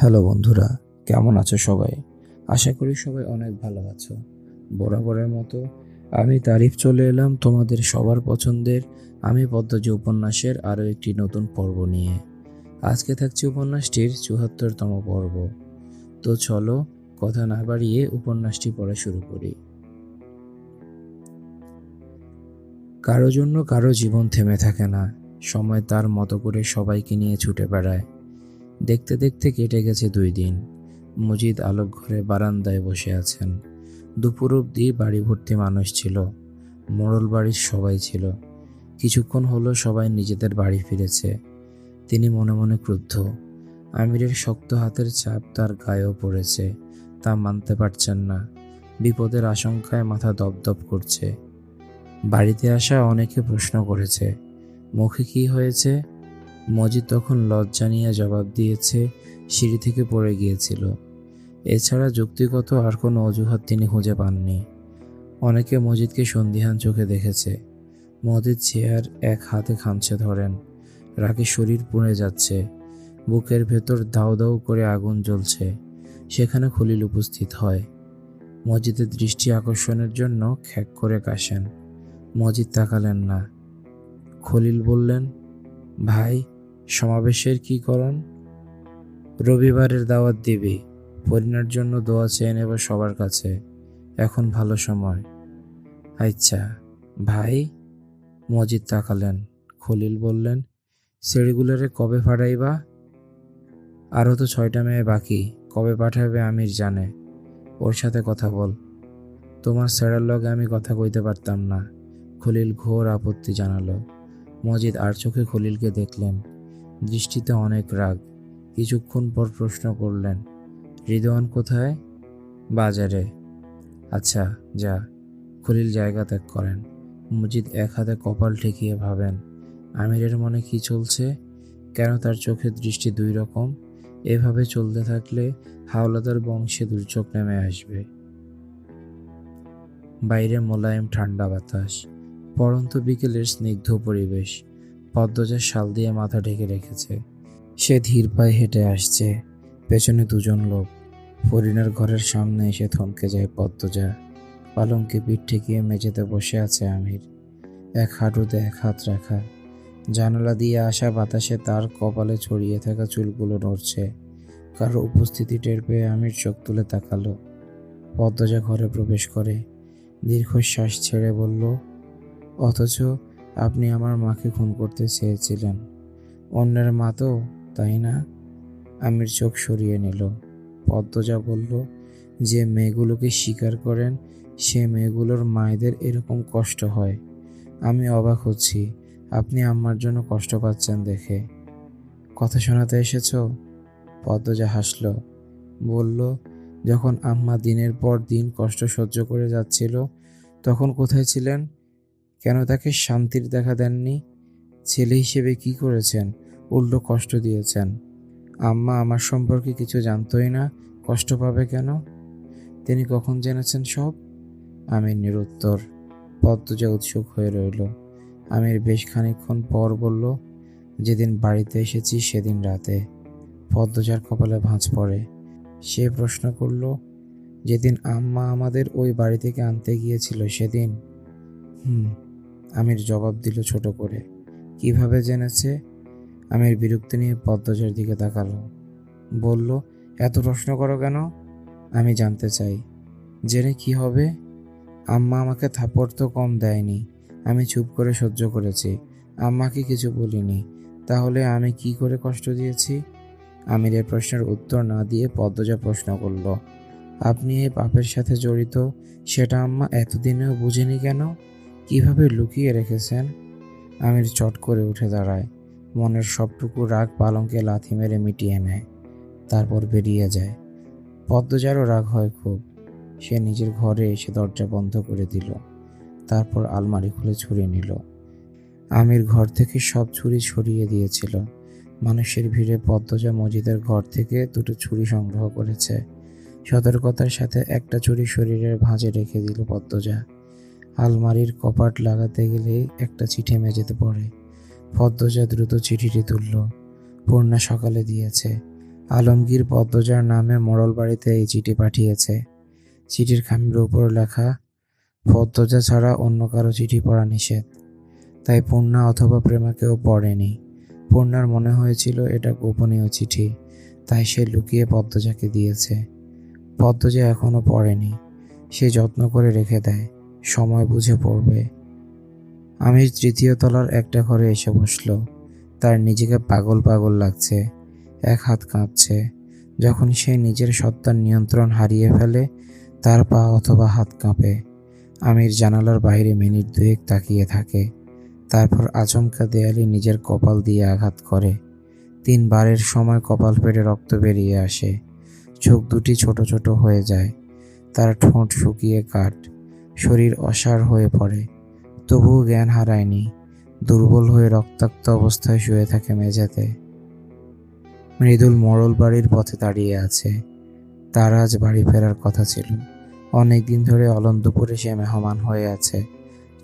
Hello বন্ধুরা, কেমন আছো সবাই? আশা করি সবাই অনেক ভালো আছো। বরাবরের মতো আমি তারিফ চলে এলাম তোমাদের সবার পছন্দের আমি পদ্মজ উপন্যাসের আরও একটি নতুন পর্ব নিয়ে। আজকে থাকছে উপন্যাসটির চুয়াত্তরতম পর্ব। তো চলো কথা না বাড়িয়ে উপন্যাসটি পড়া শুরু করি। কারও জন্য কারও জীবন থেমে থাকে না, সময় তার মতো করে সবাইকে নিয়ে ছুটে বেড়ায়। দেখতে দেখতে কেটে গেছে দুই দিন। মজিদ আলোক ঘরে বারান্দায় বসে আছেন। দুপুর অবধি বাড়ি ভর্তি মানুষ ছিল। মোড়ল বাড়ির সবাই ছিল। কিছুক্ষণ হলো সবাই নিজেদের বাড়ি ফিরেছে। তিনি মনে মনে ক্রুদ্ধ। আমিরের শক্ত হাতের চাপ তার গায়েও পড়েছে। তা মানতে পারছেন না। বিপদের আশঙ্কায় মাথা দপদপ করছে। বাড়িতে আসা অনেকে প্রশ্ন করেছে, মুখে কি হয়েছে? মজিদ তখন লজ্জা নিয়ে জবাব দিয়েছে, সিঁড়ি থেকে পড়ে গিয়েছিল। এছাড়া যুক্তিগত আর কোনো অজুহাত তিনি খুঁজে পাননি। অনেকে মজিদকে সন্দিহান চোখে দেখেছে। মজিদ চেয়ার এক হাতে খামছে ধরেন। রাগে শরীর পুড়ে যাচ্ছে। বুকের ভেতর দাউ দাউ করে আগুন জ্বলছে। সেখানে খলিল উপস্থিত হয়। মজিদের দৃষ্টি আকর্ষণের জন্য খ্যাক করে কাশেন। মজিদ তাকালেন না। খলিল বললেন ভাই, সমাবেশের কি করণ? রবিবারের দাওয়াত দিবি। পরিণার জন্য দোয়া চেয়ে নেব সবার কাছে। এখন ভালো সময়। আচ্ছা ভাই, মজিদ তাকালেন। খলিল বললেন, সেড়িগুলারে কবে ফাটাইবা? আরও তো ছয়টা মেয়ে বাকি। কবে পাঠাবে আমির জানে। ওর সাথে কথা বল। তোমার স্যারের লগে আমি কথা কইতে পারতাম না। খলিল ঘোর আপত্তি জানালো। মজিদ আর চোখে খলিলকে দেখলেন। দৃষ্টিতে অনেক রাগ। কিছুক্ষণ পর প্রশ্ন করলেন, রিদওয়ান কোথায়? বাজারে। আচ্ছা যা। খলিল জায়গা ত্যাগ করেন। মজিদ এক হাতে কপাল ঠেকিয়ে ভাবেন, আমিরের মনে কি চলছে? কেন তার চোখের দৃষ্টি দুই রকম? এভাবে চলতে থাকলে হাওলাদার বংশে দুর্যোগ নেমে আসবে। বাইরে মোলায়েম, ঠান্ডা বাতাস। পরন্ত বিকেলের স্নিগ্ধ পরিবেশ। পদ্মজার শাল দিয়ে মাথা ঢেকে রেখেছে। সে ধীর পায়ে হেঁটে আসছে। পেছনে দুজন লোক। ফরিনার ঘরের সামনে এসে থমকে যায় পদ্মজা। পালঙ্কে পিঠ ঠেকিয়ে মেঝেতে বসে আছে আমির। এক হাঁটুতে এক হাত রাখা। জানালা দিয়ে আসা বাতাসে তার কপালে ছড়িয়ে থাকা চুলগুলো নড়ছে। কারও উপস্থিতি টের পেয়ে আমির চোখ তুলে তাকালো। পদ্মজা ঘরে প্রবেশ করে দীর্ঘশ্বাস ছেড়ে বলল অথচ আপনি আমার মাকে খুন করতে চেয়েছিলেন। অন্যের মা তো, তাই না? আমির চোখ সরিয়ে নিল। পদ্মজা বলল, যে মেয়েগুলোকে স্বীকার করেন, সে মেয়েগুলোর মায়েদের এরকম কষ্ট হয়। আমি অবাক হচ্ছি, আপনি আমার জন্য কষ্ট পাচ্ছেন দেখে। কথা শোনাতে এসেছ? পদ্মজা হাসল, বলল, যখন আম্মা দিনের পর দিন কষ্ট সহ্য করে যাচ্ছিল, তখন কোথায় ছিলেন? কেন তাকে শান্তির দেখা দেননি? ছেলে হিসেবে কি করেছেন? উল্টো কষ্ট দিয়েছেন। আম্মা আমার সম্পর্কে কিছু জানতোই না, কষ্ট পাবে কেন? তিনি কখন জেনেছেন সব? আমি নিরুত্তর। পদ্মজা উৎসুক হয়ে রইল। আমির বেশ খানিক্ষণ পর বলল, যেদিন বাড়িতে এসেছি সেদিন রাতে। পদ্মজার কপালে ভাঁজ পড়ে। সে প্রশ্ন করল, যেদিন আম্মা আমাদের ওই বাড়ি থেকে আনতে গিয়েছিল সেদিন? হুম আমির জবাব দিল ছোট করে। কীভাবে জেনেছে? আমির বিরক্তি নিয়ে পদ্মজার দিকে তাকালো। বলল, এত প্রশ্ন করো কেন? আমি জানতে চাই। জেনে কি হবে? আম্মা আমাকে থাপড় তো কম দেয়নি। আমি চুপ করে সহ্য করেছি। আম্মাকে কিছু বলিনি। তাহলে আমি কি করে কষ্ট দিয়েছি? আমির এর প্রশ্নের উত্তর না দিয়ে পদ্মজা প্রশ্ন করল, আপনি এই পাপের সাথে জড়িত? সেটা আম্মা এতদিনেও বুঝেনি কেন? কীভাবে লুকিয়ে রেখেছেন? আমির চট করে উঠে দাঁড়ায়। মনের সবটুকু রাগ পালঙ্কে লাথি মেরে মিটিয়ে নেয়। তারপর বেরিয়ে যায়। পদ্মজারও রাগ হয় খুব। সে নিজের ঘরে এসে দরজা বন্ধ করে দিল। তারপর আলমারি খুলে ছুরি নিল। আমির ঘর থেকে সব ছুরি ছড়িয়ে দিয়েছিল। মানুষের ভিড়ে পদ্মজা মজিদের ঘর থেকে দুটো ছুরি সংগ্রহ করেছে। সতর্কতার সাথে একটা ছুরি শরীরের ভাঁজে রেখে দিল পদ্মজা। আলমারির কপাট লাগাতে গেলেই একটা চিঠি মেঝেতে পড়ে। পদ্মজা দ্রুত চিঠিটি তুলল। পূর্ণা সকালে দিয়েছে। আলমগীর পদ্মজার নামে মোড়ল বাড়িতে এই চিঠি পাঠিয়েছে। চিঠির খামের উপর লেখা, পদ্মজা ছাড়া অন্য কারও চিঠি পড়া নিষেধ। তাই পূর্ণা অথবা প্রেমা কেউ পড়েনি। পূর্ণার মনে হয়েছিল এটা গোপনীয় চিঠি, তাই সে লুকিয়ে পদ্মজাকে দিয়েছে। পদ্মজা এখনও পড়েনি। সে যত্ন করে রেখে দেয়। সময় বুঝে পড়বে। আমির তৃতীয় তলার একটা ঘরে এসে বসল। তার নিজেকে পাগল পাগল লাগছে, এক হাত কাঁপছে। যখন সে নিজের সত্তার নিয়ন্ত্রণ হারিয়ে ফেলে, তার পা অথবা হাত কাঁপে। আমির জানালার বাইরে মিনিট দুয়েক তাকিয়ে থাকে। তারপর আচমকা দেয়ালে নিজের কপাল দিয়ে আঘাত করে। তিনবারের সময় কপাল পেটে রক্ত বেরিয়ে আসে। চোখ দুটি ছোট ছোট হয়ে যায়। তার ঠোঁট শুকিয়ে কাঠ। শরীর অসাড় হয়ে পড়ে। তবুও জ্ঞান হারায়নি। দুর্বল হয়ে রক্তাক্ত অবস্থায় শুয়ে থাকে মেঝেতে। মৃদুল মোড়ল বাড়ির পথে দাঁড়িয়ে আছে। তার আজ বাড়ি ফেরার কথা ছিল। অনেক দিন ধরে অলন্দপুরে সে মেহমান হয়ে আছে।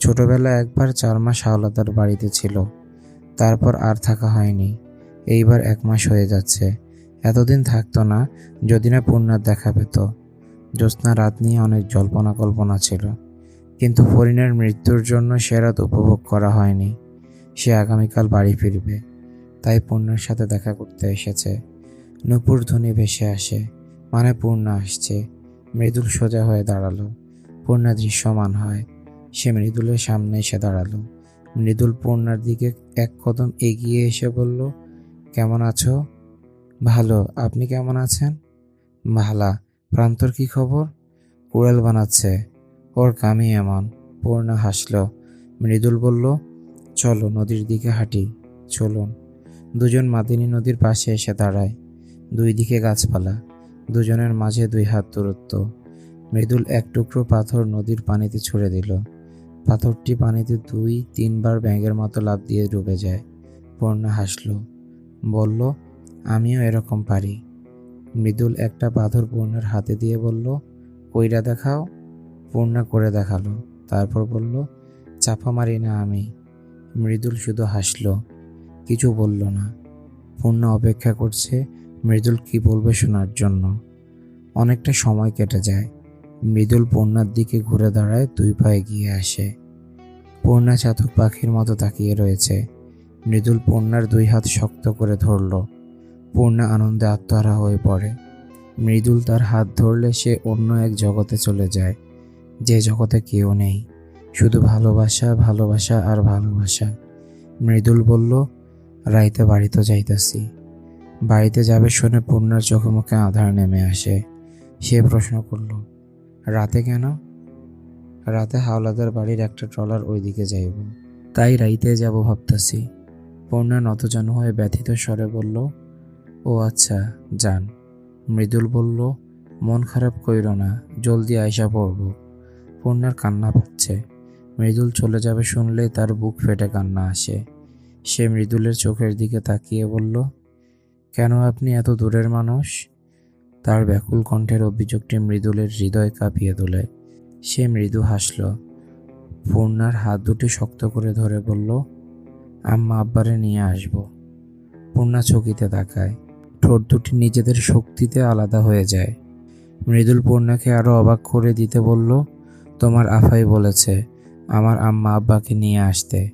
ছোটবেলায় একবার চার মাস হাওলাদার বাড়িতে ছিল। তারপর আর থাকা হয়নি। এইবার এক মাস হয়ে যাচ্ছে। এতদিন থাকতো না, যদি না পূর্ণার দেখা পেত। জ্যোৎস্না রাত নিয়ে অনেক জল্পনা কল্পনা ছিল। কিন্তু ফরিনের মৃত্যুর জন্য সে রাত উপভোগ করা হয়নি। সে আগামীকাল বাড়ি ফিরবে, তাই পূর্ণার সাথে দেখা করতে এসেছে। নুপুর ধ্বনি ভেসে আসে মানে পূর্ণা আসছে। মৃদুল সোজা হয়ে দাঁড়াল, পূর্ণা দৃশ্যমান হয়। সে মৃদুলের সামনে এসে দাঁড়াল। মৃদুল পূর্ণার দিকে এক কদম এগিয়ে এসে বলল, কেমন আছো? ভালো, আপনি কেমন আছেন? ভালা, প্রান্তর কি খবর? কুড়াল বানাচ্ছে। ওর কামই এমন। পূর্ণা হাসল। মৃদুল বলল, চলো নদীর দিকে হাঁটি, চলুন। দুজন মাদিনী নদীর পাশে এসে দাঁড়ায়। দুই দিকে গাছপালা, দুজনের মাঝে দুই হাত দূরত্ব। মৃদুল এক টুকরো পাথর নদীর পানিতে ছুড়ে দিল। পাথরটি পানিতে দুই, তিনবার ব্যাঙের মতো লাফ দিয়ে ডুবে যায়। পূর্ণা হাসল। বলল, আমিও এরকম পারি। মৃদুল একটা পাথর পূর্ণার হাতে দিয়ে বলল, কইরা দেখাও। পূর্ণা করে দেখাল। তারপর বলল, চাপা মারি না আমি। মৃদুল শুধু হাসলো, কিছু বলল না। পূর্ণা অপেক্ষা করছে মৃদুল কি বলবে শোনার জন্য। অনেকটা সময় কেটে যায়। মৃদুল পূর্ণার দিকে ঘুরে দাঁড়ায়, দুই পায়ে গিয়ে আসে। পূর্ণা চাতক পাখির মতো তাকিয়ে রয়েছে। মৃদুল পূর্ণার দুই হাত শক্ত করে ধরল। পূর্ণা আনন্দে আত্মহারা হয়ে পড়ে। মৃদুল তার হাত ধরলে সে অন্য এক জগতে চলে যায়। যে জগতে কেউ নেই। শুধু ভালোবাসা ভালোবাসা আর ভালোবাসা। মৃদুল বলল, রাইতে বাড়িতে যাইতাছি। বাড়িতে যাবে শুনে পূর্ণার চোখে মুখে আধার নেমে আসে। সে প্রশ্ন করল, রাতে কেন? রাতে হাওলাদার বাড়ির একটা ট্রলার ওইদিকে যাইব। তাই রাইতে যাব ভাবতাছি। পূর্ণা নতজানু হয়ে ব্যথিত স্বরে বলল, ও আচ্ছা যান। মৃদুল বলল, মন খারাপ কইর না, জলদি আয়সা পড়ব। পূর্ণার কান্না পাচ্ছে মৃদুল চলে যাবে শুনলে তার বুক ফেটে কান্না আসে। সে মৃদুলের চোখের দিকে তাকিয়ে বলল, কেন আপনি এত দূরের মানুষ? তার ব্যাকুল কণ্ঠের অভিযোগটি মৃদুলের হৃদয় কাঁপিয়ে তোলে। সে মৃদু হাসল। পূর্ণার হাত দুটি শক্ত করে ধরে বলল, আম্মা আব্বারে নিয়ে আসব। পূর্ণা চকিতে তাকায়। ঠোঁট দুটি নিজেদের শক্তিতে আলাদা হয়ে যায়। মৃদুল পূর্ণাকে আরও অবাক করে দিতে বলল তোমার আফাই বলেছে, আমার আম্মা আব্বাকে নিয়ে আসতে।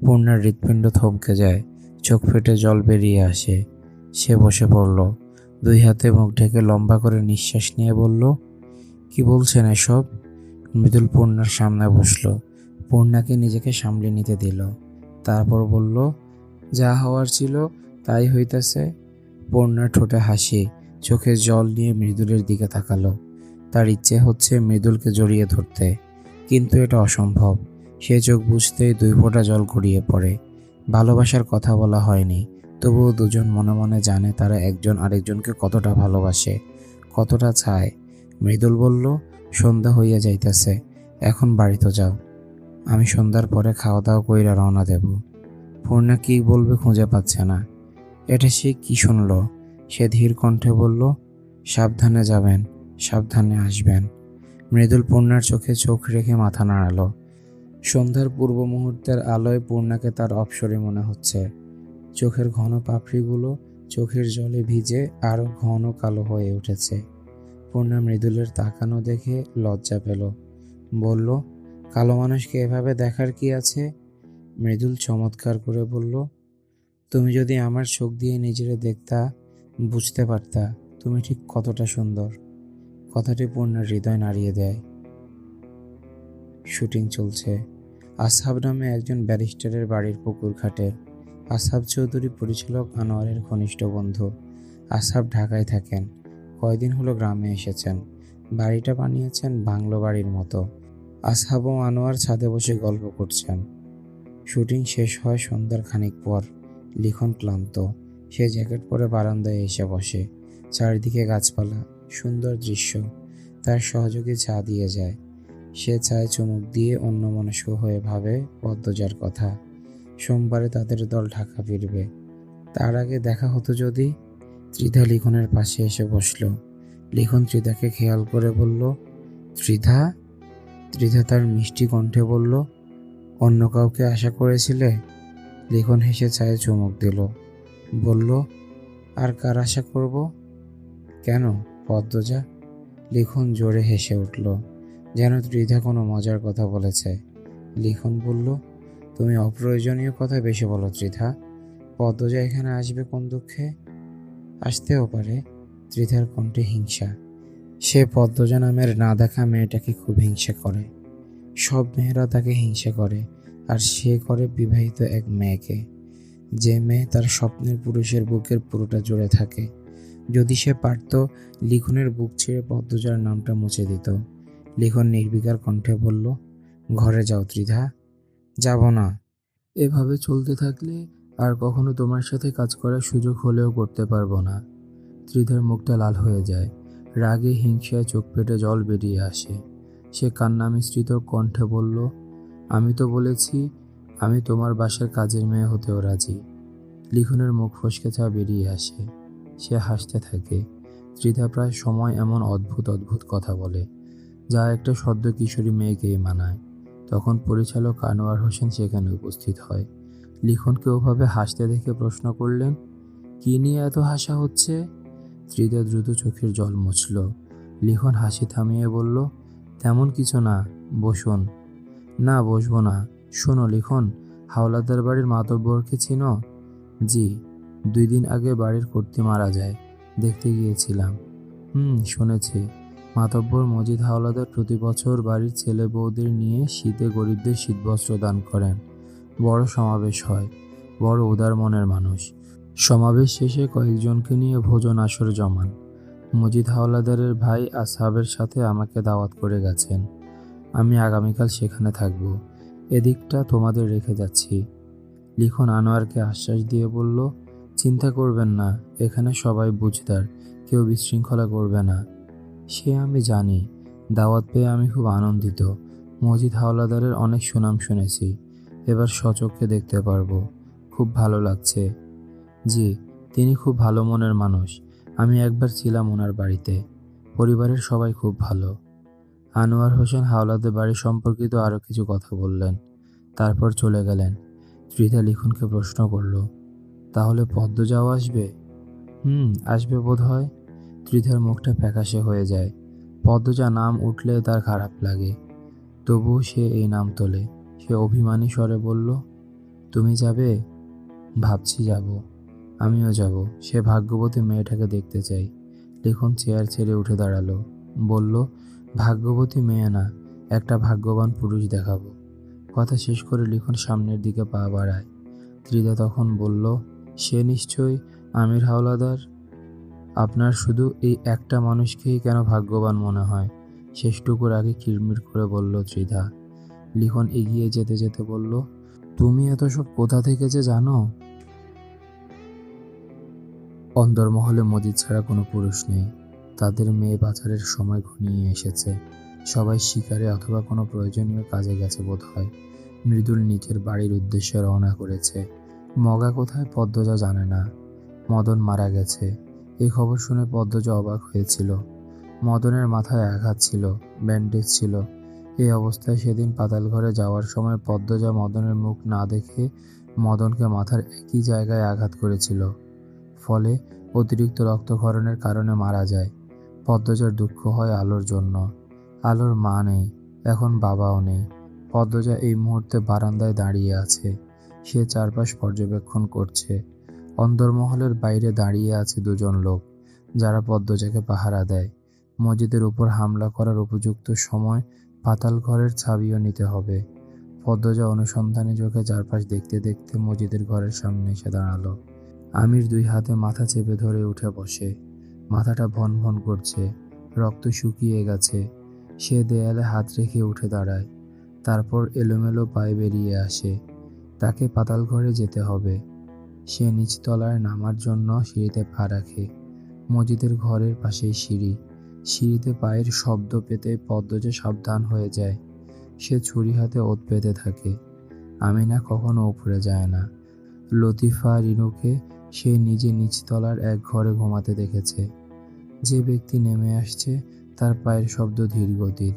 পূর্ণার হৃৎপিণ্ড থমকে যায়, চোখ ফেটে জল বেরিয়ে আসে। সে বসে পড়ল, দুই হাতে মুখ ঢেকে লম্বা করে নিঃশ্বাস নিয়ে বলল, কি বলছেন এসব? মৃদুল পূর্ণার সামনে বসল। পূর্ণাকে নিজেকে সামলে নিতে দিল। তারপর বলল, যা হওয়ার ছিল তাই হইতেছে। পূর্ণার ঠোঁটে হাসি, চোখে জল নিয়ে মৃদুলের দিকে তাকালো। তার ইচ্ছে হচ্ছে মৃদুলকে জড়িয়ে ধরতে। কিন্তু এটা অসম্ভব। সে চোখ বুঝতেই দুই ফোঁটা জল গড়িয়ে পড়ে। ভালোবাসার কথা বলা হয়নি, তবুও দুজন মনে মনে জানে তারা একজন আরেকজনকে কতটা ভালোবাসে, কতটা চায়। মৃদুল বলল, সন্ধ্যা হইয়া যাইতেছে, এখন বাড়িতে যাও। আমি সন্ধ্যার পরে খাওয়া দাওয়া কইরা রওনা দেব। পূর্ণা কি বলবে খুঁজে পাচ্ছে না। এটা সে কি শুনল? সে ধীর কণ্ঠে বলল, সাবধানে যাবেন সাবধানে আসবেন। মৃদুল পূর্ণার চোখে চোখ রেখে মাথা নাড়ালো। সন্ধ্যার পূর্ব মুহূর্তের আলোয় পূর্ণাকে তার অপসরে মনে হচ্ছে। চোখের ঘন পাপড়িগুলো চোখের জলে ভিজে আরও ঘন কালো হয়ে উঠেছে। পূর্ণা মৃদুলের তাকানো দেখে লজ্জা পেল। বলল, কালো মানুষকে এভাবে দেখার কি আছে? মৃদুল চমৎকার করে বলল, তুমি যদি আমার চোখ দিয়ে নিজেরে দেখতা, বুঝতে পারতা তুমি ঠিক কতটা সুন্দর। কথাটি পূর্ণার হৃদয় নাড়িয়ে দেয়। শুটিং চলছে। আসহাব নামে একজন ব্যারিস্টারের বাড়ির পুকুর ঘাটে। আসহাব চৌধুরী পরিচালক আনোয়ারের ঘনিষ্ঠ বন্ধু। আসহাব ঢাকায় থাকেন। কয়দিন হলো গ্রামে এসেছেন। বাড়িটা বানিয়েছেন বাংলো বাড়ির মতো। আসহাব ও আনোয়ার ছাদে বসে গল্প করছেন। শুটিং শেষ হয় সন্ধ্যার খানিক পর। লিখন ক্লান্ত। সে জ্যাকেট পরে বারান্দায় এসে বসে। চারিদিকে গাছপালা। সুন্দর দৃশ্য। তার সহযোগী চা দিয়ে যায়। সে চায় চুমুক দিয়ে অন্য অন্যমনস্ক হয়ে ভাবে পদ্মজার কথা। সোমবারে তাদের দল ঢাকা ফিরবে। তার আগে দেখা হতো যদি? ত্রিধা লিখনের পাশে এসে বসল। লিখন ত্রিধাকে খেয়াল করে বলল, ত্রিধা? ত্রিধা তার মিষ্টি কণ্ঠে বলল, অন্য কাউকে আশা করেছিলে? লিখন হেসে চায়ে চুমুক দিল। বলল, আর কার আশা করব? কেন? পদ্মজা লিখন জোরে হেসে উঠল, যেন ত্রিধা কোনো মজার কথা বলেছে। লিখন বলল, তুমি অপ্রয়োজনীয় কথা বেশি বলো ত্রিধা। পদ্মজা এখানে আসবে কোন দুঃখে? আসতেও পারে। ত্রিধার কণ্ঠে হিংসা। সে পদ্মজা নামের না দেখা মেয়েটাকে খুব হিংসা করে। সব মেয়েরা তাকে হিংসা করে, আর সে করে বিবাহিত এক মেয়েকে। যে মেয়ে তার স্বপ্নের পুরুষের বুকের পুরোটা জুড়ে থাকে। যদি সে পারত, লিখনের বুক ছেড়ে পদ্মজার নামটা মুছে দিত। লিখন নির্বিকার কণ্ঠে বলল, ঘরে যাও ত্রিধা, যাব না। এভাবে চলতে থাকলে আর কখনো তোমার সাথে কাজ করার সুযোগ হলেও করতে পারব না। ত্রিধার মুখটা লাল হয়ে যায়, রাগে হিংসায় চোখ পেটে জল বেরিয়ে আসে। সে কান্না মিশ্রিত কণ্ঠে বলল, আমি তো বলেছি, আমি তোমার বাসার কাজের মেয়ে হতেও রাজি। লিখনের মুখ ফসকে চা বেরিয়ে আসে। সে হাসতে থাকে। ত্রিধা প্রায় সময় এমন অদ্ভুত অদ্ভুত কথা বলে, যা একটা সদ্য কিশোরী মেয়েকেই মানায়। তখন পরিচালক আনোয়ার হোসেন সেখানে উপস্থিত হয়। লিখনকে ওভাবে হাসতে দেখে প্রশ্ন করলেন, কি নিয়ে এত হাসা হচ্ছে? ত্রিদা দ্রুত চোখের জল মুছল। লিখন হাসি থামিয়ে বলল, তেমন কিছু না, বসুন। না, বসবো না। শোনো লিখন, হাওলাদার বাড়ির মাতব্বরকে চিনো? জি। দুই দিন আগে বাড়ির কর্তি মারা যায়, দেখতে গিয়েছিলাম। হুম, শুনেছি। মাতব্বর মজিদ হাওলাদার প্রতি বছর বাড়ির ছেলে বউদের নিয়ে শীতে গরিবদের শীতবস্ত্র দান করেন। বড় সমাবেশ হয়, বড় উদার মনের মানুষ। সমাবেশ শেষে কয়েকজনকে নিয়ে ভোজন আসর জমান। মজিদ হাওলাদারের ভাই আসহাবের সাথে আমাকে দাওয়াত করে গেছেন। আমি আগামীকাল সেখানে থাকব। এদিকটা তোমাদের রেখে যাচ্ছি। লিখন আনোয়ারকে আশ্বাস দিয়ে বলল চিন্তা করবেন না, এখানে সবাই বুঝদার, কেউ বিশৃঙ্খলা করবে না। সে আমি জানি, দাওয়াত পেয়ে আমি খুব আনন্দিত। মজিদ হাওলাদারের অনেক সুনাম শুনেছি, এবার সচক্ষে দেখতে পারব, খুব ভালো লাগছে। জি, তিনি খুব ভালো মনের মানুষ, আমি একবার ছিলাম ওনার বাড়িতে, পরিবারের সবাই খুব ভালো। আনোয়ার হোসেন হাওলাদের বাড়ি সম্পর্কিত আরও কিছু কথা বললেন, তারপর চলে গেলেন, ত্রিধা লিখনকে প্রশ্ন করল তাহলে পদ্মজাও আসবে? হুম, আসবে বোধ হয় ত্রিধার মুখটা ফ্যাকাশে হয়ে যায়। পদ্মজা নাম উঠলে তার খারাপ লাগে। তবুও সে এই নাম তোলে। সে অভিমানী স্বরে বলল, তুমি যাবে? ভাবছি যাব। আমিও যাব। সে ভাগ্যবতী মেয়েটাকে দেখতে চাই। লিখন চেয়ার ছেড়ে উঠে দাঁড়াল। বলল, ভাগ্যবতী মেয়ে না, একটা ভাগ্যবান পুরুষ দেখাবো। কথা শেষ করে লিখন সামনের দিকে পা বাড়ায়। ত্রিদা তখন বলল সে নিশ্চয়ই আমির হাওলাদার। আপনার শুধু এই একটা মানুষকেই কেন ভাগ্যবান মনে হয়? শেষটুকুর আগে কিরমির করে বলল, ত্রিধা। লিখন এগিয়ে যেতে যেতে বলল, তুমি এত সব কোথা থেকে যে জানো? অন্দরমহলে মজিদ ছাড়া কোনো পুরুষ নেই। তাদের মেয়ে বাজারের সময় ঘনিয়ে এসেছে। সবাই শিকারে অথবা কোনো প্রয়োজনীয় কাজে গেছে বোধ হয় মৃদুল নিজের বাড়ির উদ্দেশ্যে রওনা করেছে। মগা কোথায়? পদ্মজা জানে না। মদন মারা গেছে। এই খবর শুনে পদ্মজা অবাক হয়েছিল। মদনের মাথায় আঘাত ছিল ব্যান্ডেজ ছিল। এই অবস্থায় সেদিন পাতাল ঘরে যাওয়ার সময় পদ্মজা মদনের মুখ না দেখে মদনকে মাথার একই জায়গায় আঘাত করেছিল। ফলে অতিরিক্ত রক্তক্ষরণের কারণে মারা যায়। পদ্মজার দুঃখ হয় আলোর জন্য। আলোর মা নেই, এখন বাবাও নেই। পদ্মজা এই মুহূর্তে বারান্দায় দাঁড়িয়ে আছে। সে চারপাশ পর্যবেক্ষণ করছে। অন্দরমহলের বাইরে দাঁড়িয়ে আছে দুজন লোক, যারা পদ্মজাকে পাহারা দেয়। মসজিদের উপর হামলা করার উপযুক্ত সময় পাতাল ঘরের ছাবিও নিতে হবে। পদ্মজা অনুসন্ধানী চোখে চারপাশ দেখতে দেখতে মসজিদের ঘরের সামনে এসে দাঁড়াল। আমির দুই হাতে মাথা চেপে ধরে উঠে বসে। মাথাটা ভন ভন করছে, রক্ত শুকিয়ে গেছে। সে দেয়ালে হাত রেখে উঠে দাঁড়ায়। তারপর এলোমেলো পায়ে বেরিয়ে আসে। তাকে পাতাল ঘরে যেতে হবে। সে নিচতলায় নামার জন্য সিঁড়িতে পা রাখে। মসজিদের ঘরের পাশেই সিঁড়ি। সিঁড়িতে পায়ের শব্দ পেতে পদ্মজা সাবধান হয়ে যায়। সে ছুরি হাতে ওত পেতে থাকে। আমিনা কখনো উপরে যায় না। লতিফা রিনুকে সে নিজে নিচতলার এক ঘরে ঘুমাতে দেখেছে। যে ব্যক্তি নেমে আসছে, তার পায়ের শব্দ ধীর গতির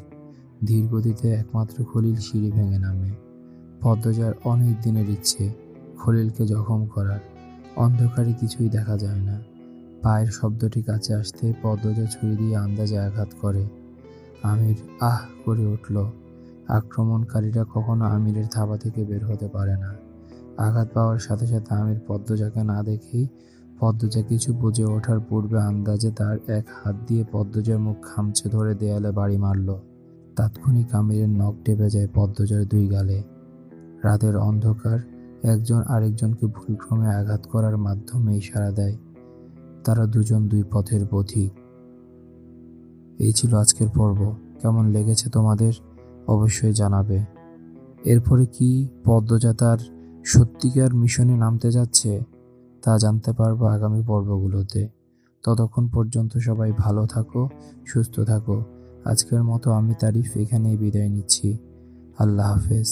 ধীর গতিতে একমাত্র খলিল সিঁড়ি ভেঙে নামে। পদ্মজার অনেক দিনের ইচ্ছে, খলিলকে জখম করার। অন্ধকারে কিছুই দেখা যায় না। পায়ের শব্দটি কাছে আসতে পদ্মজা ছুরি দিয়ে আন্দাজে আঘাত করে। আমির আহ করে উঠল। আক্রমণকারীরা কখনো আমিরের থাবা থেকে বের হতে পারে না। আঘাত পাওয়ার সাথে সাথে আমির পদ্মজাকে না দেখেই পদ্মজা কিছু বুঝে ওঠার পূর্বে আন্দাজে তার এক হাত দিয়ে পদ্মজার মুখ খামচে ধরে দেয়ালে বাড়ি মারল। তাৎক্ষণিক আমিরের নখ টেপে যায় পদ্মজার দুই গালে। রাতের অন্ধকার একজন আরেকজনকে ভুলক্রমে আঘাত করার মাধ্যমে ইশারা দেয়। তারা দুজন দুই পথের পথিক। এই ছিল আজকের পর্ব। কেমন লেগেছে তোমাদের? অবশ্যই জানাবে। এরপরে কি পদ্মজা তার সত্যিকার মিশনে নামতে যাচ্ছে, তা জানতে পারব আগামী পর্বগুলোতে। ততক্ষণ পর্যন্ত সবাই ভালো থাকো, সুস্থ থাকো। আজকের মতো আমি তারিফ এখানেই বিদায় নিচ্ছি। আল্লাহ হাফেজ।